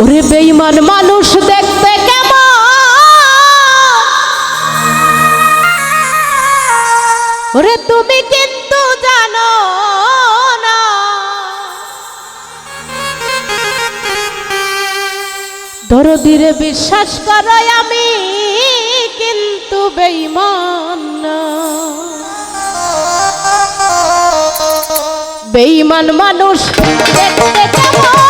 ওরে বেঈমান মানুষ দেখতে কেমন? ওরে তুমি কিন্তু জানো না। দরদিরে বিশ্বাস করো আমি কিন্তু বেঈমান বেইমান বেঈমান মানুষ দেখতে কেমন?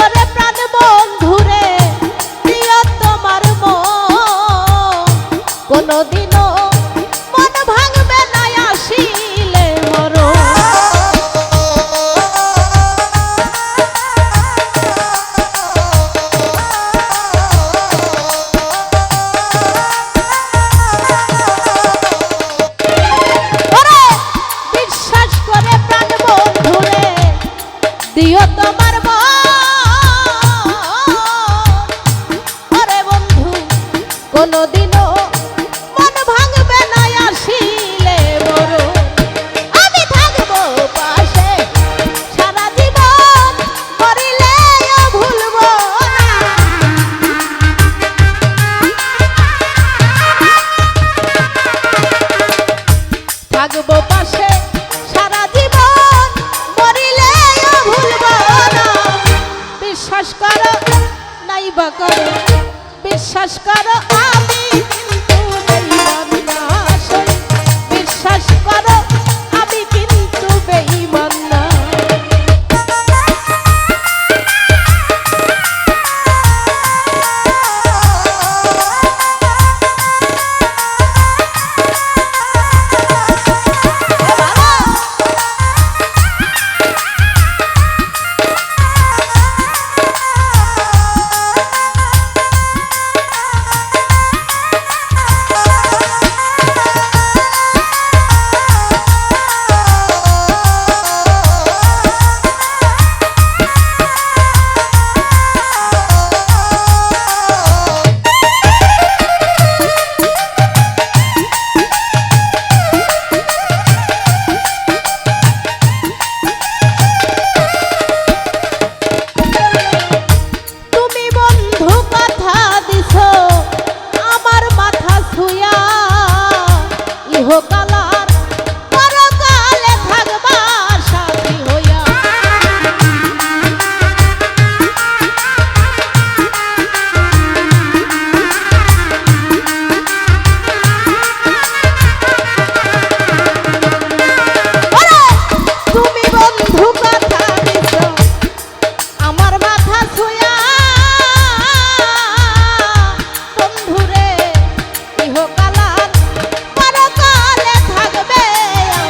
whatever. থাকব পাশে সারা জীবন মরিলে ভুলব না। বিশ্বাস করো নাই বা করো। বিশ্বাস করো